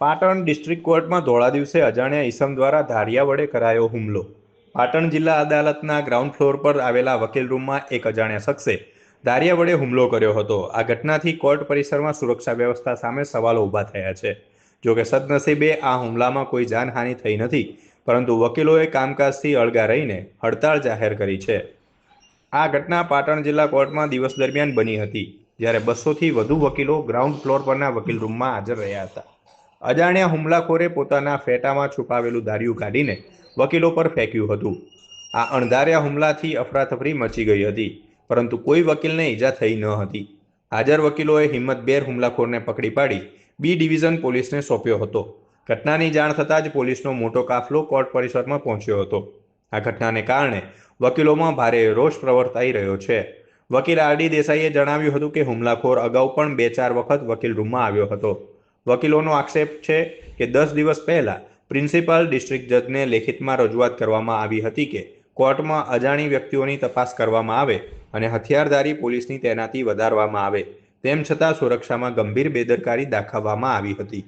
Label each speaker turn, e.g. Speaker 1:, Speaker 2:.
Speaker 1: Patan district કોર્ટમાં ધોળા દિવસે અજાણ્યા ઈસમ દ્વારા ધારિયા વડે કરાયો હુમલો. પાટણ જિલ્લા અદાલતના ગ્રાઉન્ડ ફ્લોર પર આવેલા વકીલ રૂમમાં એક અજાણ્યા શખ્સે ધારિયા વડે હુમલો કર્યો હતો. આ ઘટનાથી કોર્ટ પરિસરમાં સુરક્ષા વ્યવસ્થા સામે સવાલો ઊભા થયા છે. જોકે સદનસીબે આ હુમલામાં કોઈ જાનહાનિ થઈ નથી, પરંતુ વકીલોએ કામકાજથી અળગા રહીને હડતાળ જાહેર કરી છે. આ ઘટના પાટણ જિલ્લા કોર્ટમાં દિવસ દરમિયાન બની હતી, જ્યારે બસોથી વધુ વકીલો ગ્રાઉન્ડ ફ્લોર પરના વકીલ રૂમમાં હાજર રહ્યા હતા. અજાણ્યા હુમલાખોરે પોતાના ફેટામાં છુપાવેલું ધાર્યું કાઢીને વકીલો પર ફેંક્યું હતું. આ અણધાર્યા હુમલાથી અફરાતફરી મચી ગઈ હતી, પરંતુ કોઈ વકીલને ઈજા થઈ ન હતી. હાજર વકીલોએ હિંમતભેર હુમલાખોરને પકડી પાડી બી ડિવિઝન પોલીસને સોંપ્યો હતો. ઘટનાની જાણ થતાં જ પોલીસનો મોટો કાફલો કોર્ટ પરિસરમાં પહોંચ્યો હતો. આ ઘટનાને કારણે વકીલોમાં ભારે રોષ પ્રવર્તાઈ રહ્યો છે. વકીલ આર ડી દેસાઈએ જણાવ્યું હતું કે હુમલાખોર અગાઉ પણ બે ચાર વખત વકીલ રૂમમાં આવ્યો હતો. વકીલોનો આક્ષેપ છે કે દસ દિવસ પહેલા પ્રિન્સિપાલ ડિસ્ટ્રિક્ટ જજને લેખિતમાં રજૂઆત કરવામાં આવી હતી કે કોર્ટમાં અજાણી વ્યક્તિઓની તપાસ કરવામાં આવે અને હથિયારધારી પોલીસની તૈનાતી વધારવામાં આવે, તેમ છતાં સુરક્ષામાં ગંભીર બેદરકારી દાખવવામાં આવી હતી.